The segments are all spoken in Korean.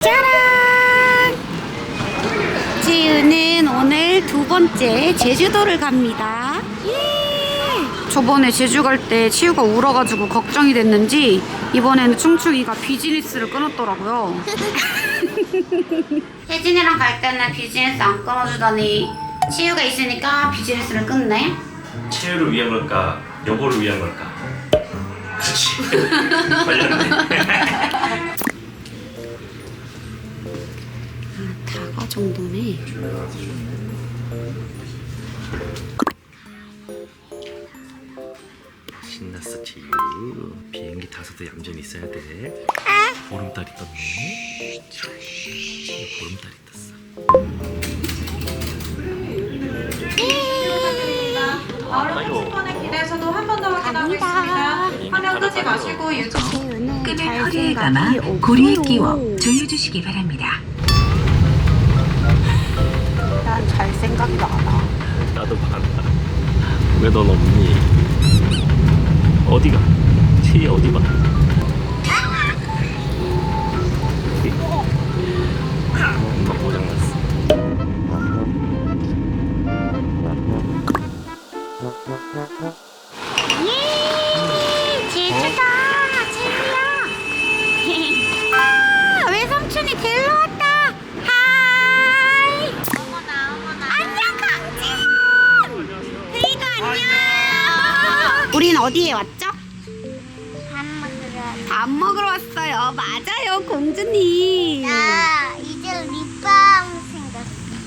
짜란! 지우는 오늘 두 번째 제주도를 갑니다. 예! 저번에 제주 갈 때 치우가 울어가지고 걱정이 됐는지 이번에는 충충이가 비즈니스를 끊었더라고요. 혜진이랑 갈 때는 비즈니스 안 끊어주더니 치우가 있으니까 비즈니스를 끊네. 치유를 위한 걸까? 여보를 위한 걸까? 그렇지. 걸렸네. 정도네. 신났어 치유. 비행기 타서도 얌전히 있어야 돼. 보름달이 떴네. 보름달이 떴어. 신분의 길에서도 한 번 더 확인하고 있습니다. 화면 끄지 마시고 유튜브 급의 허리에 감아 고리에 끼워 조여주시기 바랍니다. 생각이 나나. 나도 많아. 왜넌 없니? 어디가? 치유 어디 봐?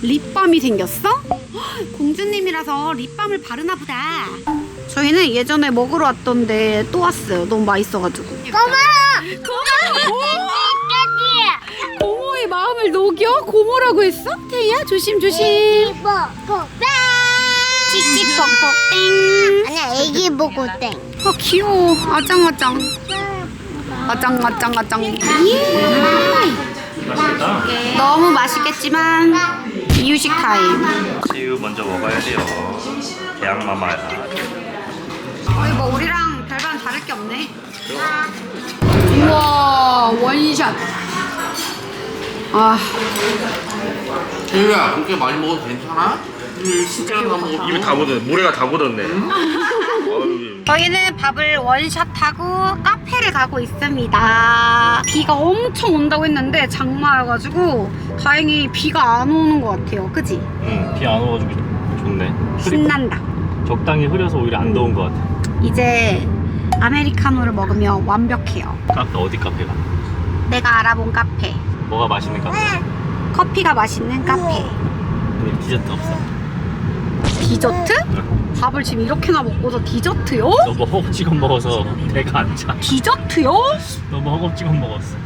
립밤이 생겼어? 헉, 공주님이라서 립밤을 바르나 보다. 저희는 예전에 먹으러 왔던데 또 왔어요. 너무 맛있어가지고. 고마워 고모의 마음을 녹여 고모라고 했어? 태희야 조심 조심. 뽀뽀 찌찌뻑뻑 땡. 아니야 애기 보고 땡 아 귀여워. 아짱아짱. 아짱아짱아짱. 예. 맛있다. 너무 맛있겠지만 이유식 타임. 치유 먼저 먹어야 돼요. 대학 마마야. 거의 뭐 우리랑 별반 다를 게 없네. 우와 원샷. 아 재유야 그렇게 많이 먹어도 괜찮아? 먹어 입에 다 묻었네. 물에가 다 묻었네. 어휴. 저희는 밥을 원샷하고 카페를 가고 있습니다. 비가 엄청 온다고 했는데 장마여가지고 다행히 비가 안 오는 것 같아요. 그지? 응, 비안 와가지고 좋네. 신난다. 적당히 흐려서 오히려 안 더운 것 같아. 이제 아메리카노를 먹으면 완벽해요. 카페 어디 카페가? 내가 알아본 카페. 뭐가 맛있는 카페? 커피가 맛있는 카페. 아니 디저트 없어? 디저트? 밥을 지금 이렇게나 먹고서 디저트요? 너무 허겁지겁 먹어서 배가 안 차. 디저트요? 너무 허겁지겁 먹었어.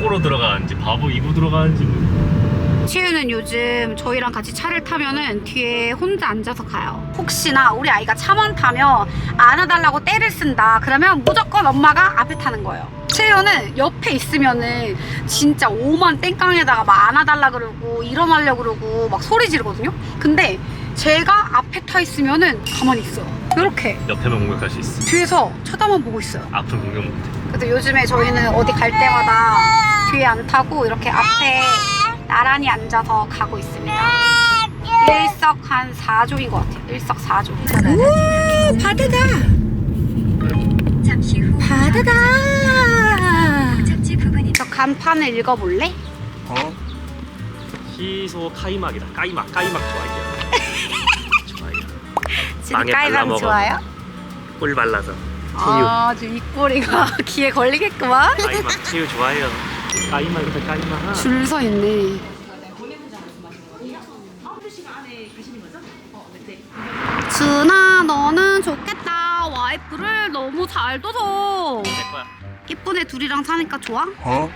코로 들어가는지 바보 입으로 들어가는지 뭐. 치유는 요즘 저희랑 같이 차를 타면은 뒤에 혼자 앉아서 가요. 혹시나 우리 아이가 차만 타면 안아달라고 떼를 쓴다. 그러면 무조건 엄마가 앞에 타는 거예요. 치유는 옆에 있으면은 진짜 오만 땡깡에다가 막 안아달라 그러고 일어나려 그러고 막 소리 지르거든요. 근데 제가 앞에 타 있으면은 가만히 있어요. 이렇게 옆에만 공격할 수 있어. 뒤에서 쳐다만 보고 있어요. 앞은 공격 못해. 그래서 요즘에 저희는 어디 갈 때마다 뒤에 안 타고 이렇게 앞에 나란히 앉아서 가고 있습니다. 일석 한 4조인 것 같아요. 일석사조. 오, 바다다. 잠시 후 바다다. 저 간판을 읽어볼래? 어? 희소 카이막이다. 까이막, 까이막. 좋아해요. 지금 빵에 까이방 발라먹어. 좋아요? 꿀 발라서. 아, 지금 입꼬리가 귀에 걸리겠구만. 까이막 치유 좋아해요. 까이막이다, 까이막. 줄서 있네. 준아, 너는 좋겠다. 와이프를 너무 잘. 내 거야. 예쁜 애 둘이랑 사니까 좋아? 어?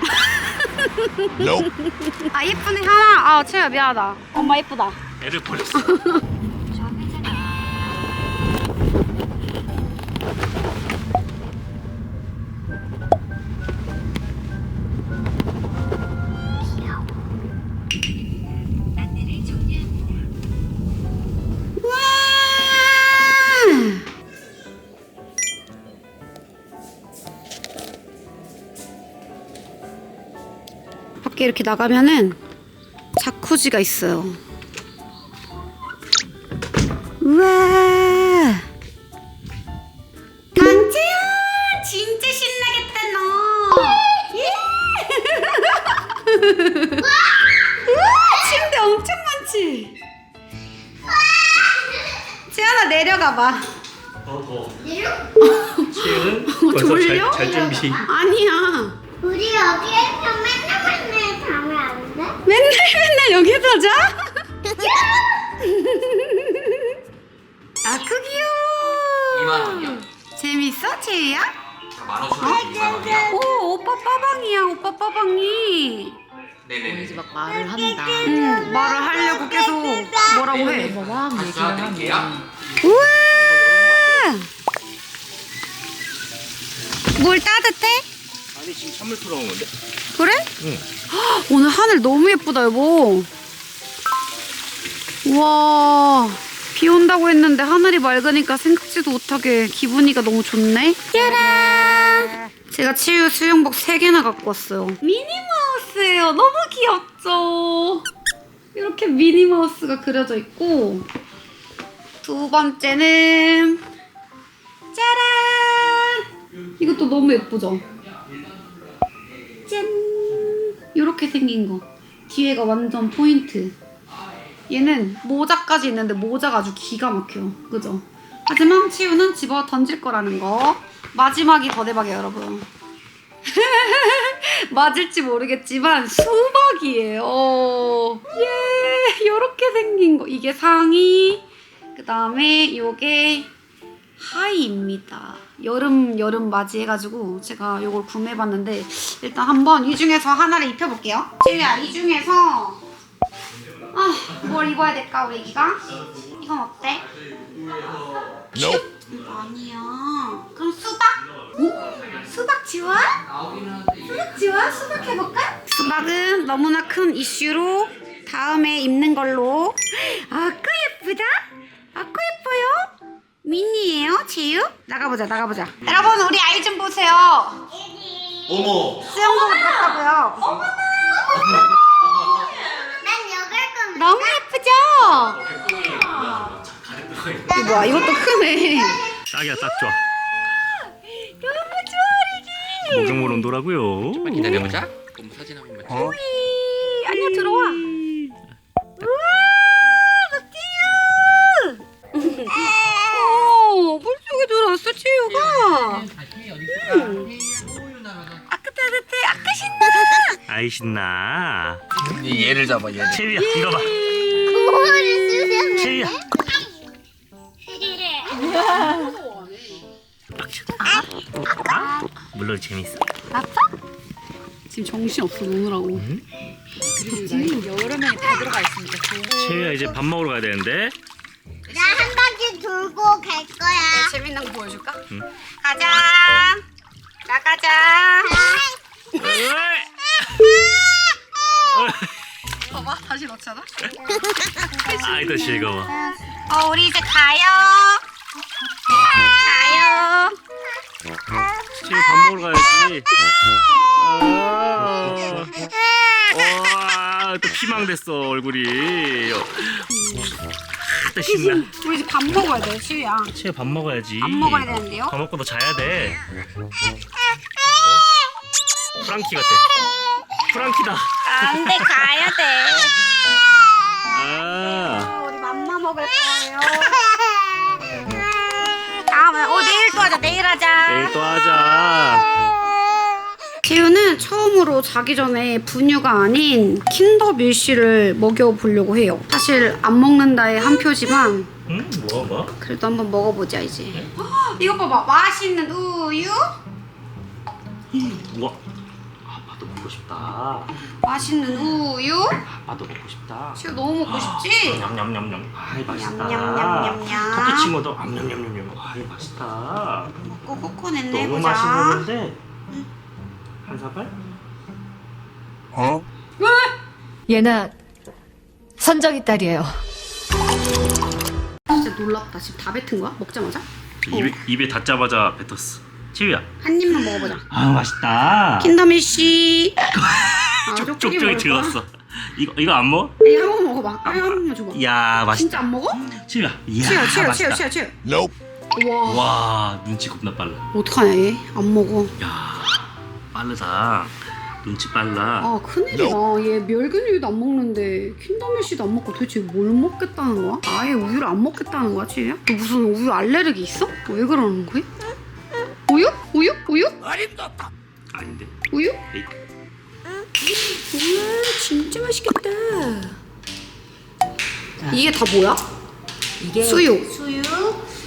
아 예쁜 애 하나. 아 채야 미안하다. 엄마 예쁘다. 애를 버렸어. 이렇게 나가면은 자쿠지가 있어요. 우와. 강채연 진짜 신나겠다 너. 예. 우와 침대 엄청 많지. 채연아 내려가 봐. 어, 더. 채윤은 벌써 졸려? 잘, 잘 준비. 아니야. 우리 자면 안 돼? 맨날 맨날 여기서 자? 아, 그 귀여워. 2만 원이야. 재밌어, 채희야? 만 원씩 2만 원이야. 오, 오빠 빠방이야, 오빠 빠방이. 네네네. 막 말을 한다. 응, 말을 하려고 계속 뭐라고 해. 뭐막 얘기를 하면 드릴게요. 우와! 물 따뜻해? 아니 지금 찬물 틀어온 건데? 그래? 응. 헉, 오늘 하늘 너무 예쁘다, 여보. 우와. 비 온다고 했는데 하늘이 맑으니까 생각지도 못하게 기분이가 너무 좋네. 짜란! 제가 치유 수영복 3개나 갖고 왔어요. 미니마우스예요. 너무 귀엽죠? 이렇게 미니마우스가 그려져 있고 두 번째는 짜란! 이것도 너무 예쁘죠? 짠! 이렇게 생긴 거. 뒤에가 완전 포인트. 얘는 모자까지 있는데 모자가 아주 기가 막혀요. 그죠? 하지만 치우는 집어 던질 거라는 거. 마지막이 더 대박이에요, 여러분. 맞을지 모르겠지만 수박이에요. 예, 이렇게 생긴 거. 이게 상의. 그 다음에 요게 하이입니다. 여름 여름 맞이해가지고 제가 요걸 구매해봤는데 일단 한번 이 중에서 하나를 입혀볼게요. 지우야 이 중에서 아 뭘 입어야 될까 우리 애기가? 이건 어때? 아니야. 그럼 수박? 오? 수박 지워? 수박 지워? 수박 해볼까? 수박은 너무나 큰 이슈로 다음에 입는 걸로. 아까 예쁘다? 아까 예뻐요? 미니예요, 제유? 나가보자, 나가보자. 여러분, 우리 아이 좀 보세요. 어머. 수영복을 입었다고요. 난 여길 거면 너무 예쁘죠? 이거 뭐야, 이것도 크네. 딱이야 딱 좋아. 너무 좋아, 리기. 목욕물 온도라고요. 기다려보자. 그럼 사진 한 번만 찍어. 이, 아니야, 들어와. 들어왔어, 치유가. 아까 따뜻해, 아까 신나. 아이 신나. 얘를 잡아 얘를. 채비야 이거 봐. 코를 쓰면 채비야. 물론 재밌어. 맞다? 지금 정신 없어 노느라고. 여러 명이 다 들어가 있으니까 채비야 이제 밥 먹으러 가야 되는데. 돌고 갈 거야. 재밌는 거 보여줄까? 응. 가자. 나가자. 봐봐, 다시 넣잖아. 아이도 즐거워. 어, 우리 이제 가요. 가요. 채비 밥 먹으러 가야지. 아. 와, 또 피망 됐어 얼굴이. 또 신나. 우리 이제 밥 먹어야 돼, 시우야. 채비 밥 먹어야지. 밥 먹어야 되는데요. 밥 먹고 너 자야 돼. 어? 프랑키 같아. 프랑키다. 안 돼, 가야 돼. 아. 우리 맘마 먹을 거예요. 다음에, 어, 내일 또 하자, 내일 하자. 내일 또 하자. 재우는 처음으로 자기 전에 분유가 아닌 킨더 밀쉬를 먹여보려고 해요. 사실 안 먹는다의 한 표지만 응? 뭐 뭐? 그래도 한번 먹어보자 이제. 이거 봐봐, 맛있는 우유, 우와. 아빠도 먹고 싶다. 맛있는 우유. 아빠도 먹고 싶다. 지우 너무 먹고 싶지? 냠냠냠냠. 아이 맛있다. 냠냠냠냠냠. 토끼 친구도 암냠냠냠냠. 아이 맛있다. 먹고 코코넷 너무 내보자. 맛있는데. 한 사발? 얘나 선정이 딸이에요. 진짜 놀랍다. 지금 다 뱉은 거야? 먹자마자? 입에 입에 닿자마자 뱉었어. 치유야. 한 입만 먹어보자. 아 맛있다. 킨더 밀쉬. 아, 쪽 쪽쪽이 쪽쪽이 먹을 들었어. 이거 이거 안 먹어? 이거 한번 먹어봐. 아, 한 번만 줘봐. 이야 맛있다. 진짜 안 먹어? 치유야. 이야 치워, 치워, 맛있다. 치워, 치워, 치워. 와, 와 눈치 겁나 빨라. 어떡하냐 얘? 안 먹어. 야 빠르다. 눈치 빨라. 아 큰일이야. 얘 멸균류도 안 먹는데 킨더밀씨도 안 먹고 도대체 뭘 먹겠다는 거야? 아예 우유를 안 먹겠다는 거야, 치유야? 너 무슨 우유 알레르기 있어? 왜 그러는 거야? 우유? 우유? 우유? 아닌데. 우유? 에이. 우와 진짜 맛있겠다. 이게 다 뭐야? 이게 수육. 수육,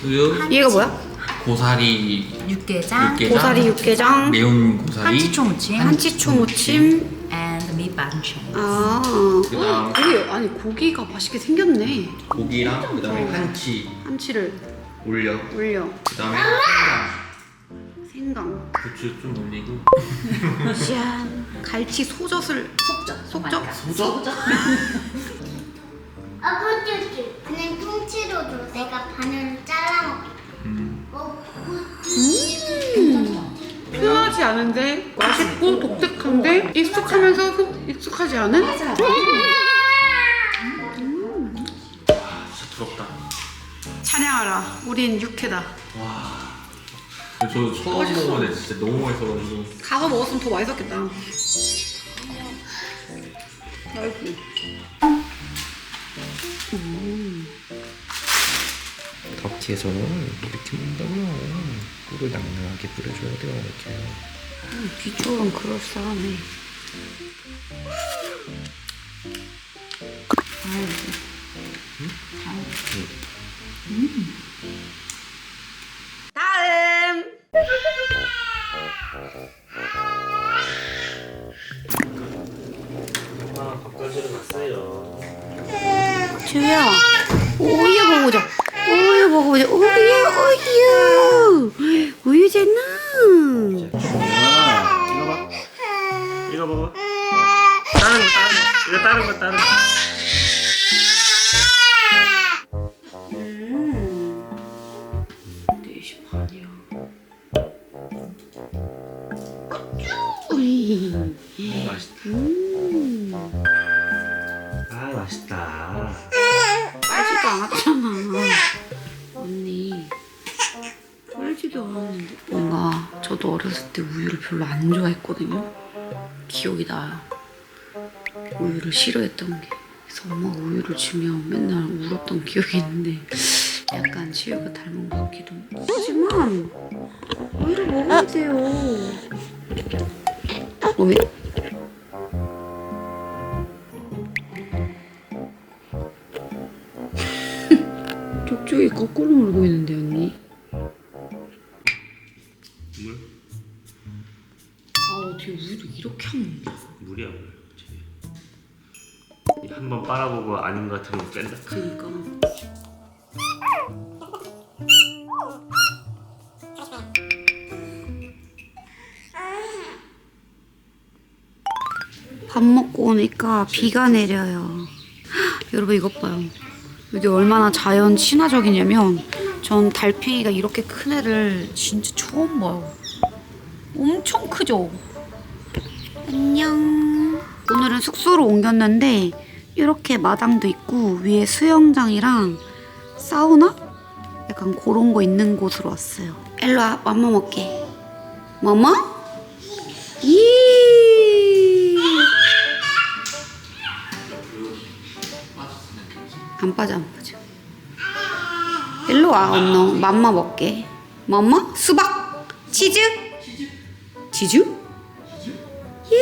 우유, 얘가 뭐야? 고사리, 육개장, 육개장, 고사리 육개장, 매운 고사리, 한치초 무침, 한치초 무침. and 밑반찬. 아, 그다음- 고기 아니 고기가 맛있게 생겼네. 고기랑 그다음에 한치 한치를 올려. 올려. 그다음에 생강. 부추 좀 올리고. 짠. 갈치 소젖을 속젓. 속젓? 소적? 아버지 그냥 통째로 줘. 내가 반을 잘라 먹게. 음. 어, 편하지 않은데 맛있고 독특한데 익숙하면서 속- 익숙하지 않은? 진짜 부럽다. 찬양하라. 우린 육회다. 저 처음 먹어봤는데 진짜 너무 맛있어가지고. 가서 먹었으면 더 맛있었겠다. 아이고. 덕지에 서는 이렇게 먹는다고요. 꿀을 낭낭하게 뿌려줘야 돼요. 이렇게. 비주얼은 그럴싸하네. 다음. 우유를 별로 안 좋아했거든요. 기억이 나요. 우유를 싫어했던 게. 그래서 엄마가 우유를 주면 맨날 울었던 기억이 있는데 약간 치유가 닮은 것 같기도 하지만 우유를 먹어야 돼요. 어, 왜? 쪽쪽이 거꾸로 물고 있는데 비가 내려요. 헉, 여러분 이것 봐요. 여기 얼마나 자연 친화적이냐면 전 달팽이가 이렇게 큰 애를 진짜 처음 봐요. 엄청 크죠? 안녕. 오늘은 숙소로 옮겼는데 이렇게 마당도 있고 위에 수영장이랑 사우나? 약간 그런 거 있는 곳으로 왔어요. 일로 와, 맘마 먹게. 맘마? 이. 안 빠져 안 빠져. 일로 와 언노 맘마 먹게. 맘마? 수박? 치즈? 치즈? 예.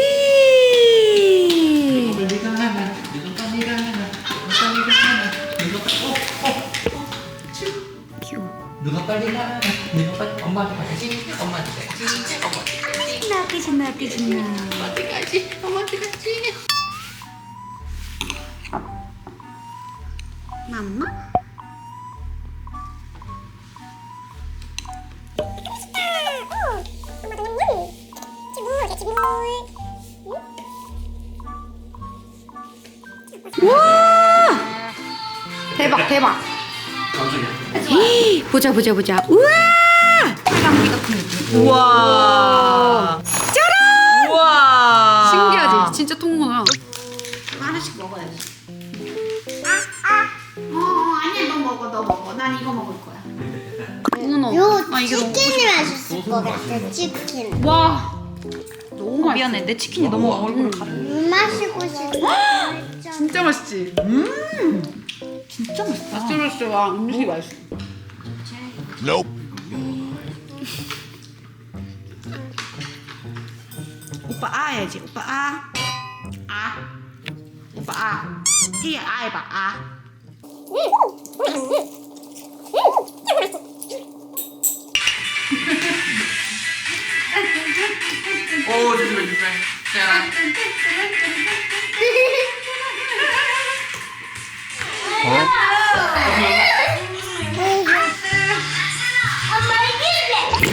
누가 빨리 가? 누가 빨리 엄마한테 가야지. 엄마한테 가야지. 엄마한테 신나게 신나게 신나. 가야지. 엄마한테 가야지. 맘마? 우와! 대박 대박. 보자 보자 보자. 우와! 우와. 짜란! 우와. 신기하지? 진짜 통문어. 난 이거 먹을 거야. 문어. 요 아, 이게 너무 치킨이 맛있을 것 같아 치킨 와. 너무 맛있어. 미안해 내 치킨이 너무 얼굴 가. 물 마시고 싶어 진짜 맛있지? 음. 진짜 맛있다. 맛있어. 와, 음식이 맛있어. 오빠 아 해야지. 오빠 아. 아. 오빠 아. 이게 아 해봐. 아. 오 조심해 조심해 세연아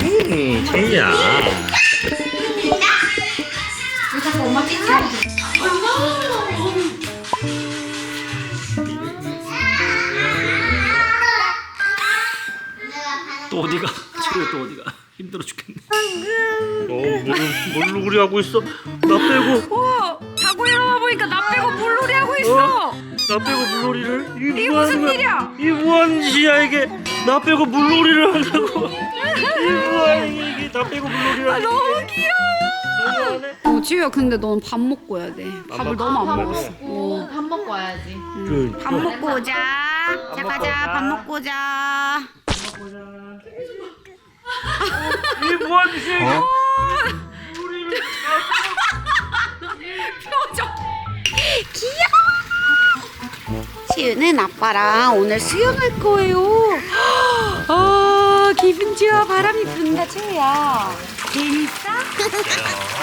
음, 챙이야. 왜 자꾸 엄마 찌찌 어디가? 치료 또 어디가? 힘들어 죽겠네. 어, 물을 물놀이 하고 있어. 나 빼고, 어, 자고 일어나 보니까 나 빼고 물놀이 하고 있어. 나 빼고 물놀이를? 이게, 이게 뭐 하는 무슨 거야? 일이야? 이게 뭐 하는 짓이야 이게? 나 빼고 물놀이를 한다고? 이게 뭐야 이게? 나 빼고 물놀이를 하는 너무 귀여워. 너무하네. 어, 지우야, 근데 넌 밥 먹고 와야 돼. 밥을 너무 안 먹었어. 어, 밥 먹고 와야지. 그, 밥 먹고 오자. 자, 가자. 밥 먹고 오자. 이게 뭐하는 짓이야 어? 이게? 표정. 귀여워. 지우는 아빠랑 오늘 수영할 거예요. 아, 기분 좋아. 바람이 분다, 지우야. 재밌어?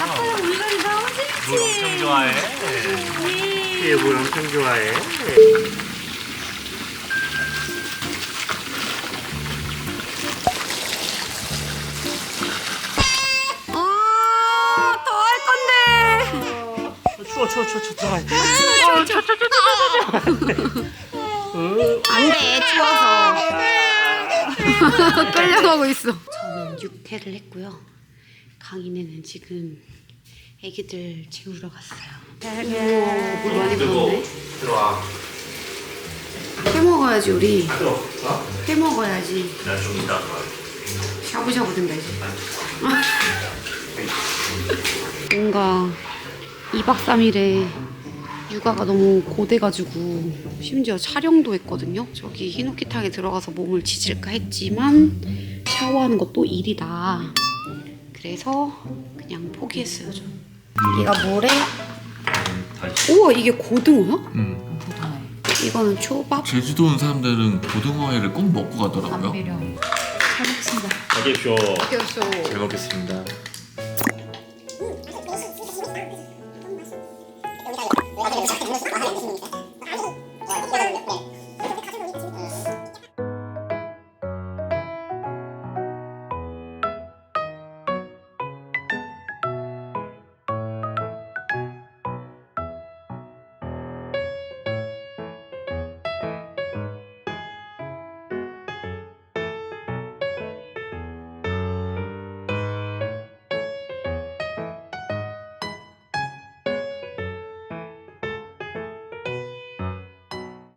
아빠랑 물놀이 너무 재밌지? 물 엄청 좋아해. 네. 얘물 엄청 좋아해. 안 돼, 추워서. 끌려가고 있어. 저는 육퇴를 했고요. 강인애는 지금 애기들 재우러 갔어요. 오, 물 많이 부었네. 들어와. 해 먹어야지, 우리. 들어. 해 먹어야지. 나좀 이따. 샤브샤브 된다, 이제. 뭔가 2박 3일에 육아가 너무 고돼가지고 심지어 촬영도 했거든요. 저기 히노키탕에 들어가서 몸을 지질까 했지만 샤워하는 것도 일이다. 그래서 그냥 포기했어요. 저. 얘가 뭐래? 우와 이게 고등어야? 음. 이거는 초밥? 제주도 온 사람들은 고등어회를 꼭 먹고 가더라고요. 가게 쇼. 껴서 잘 먹겠습니다.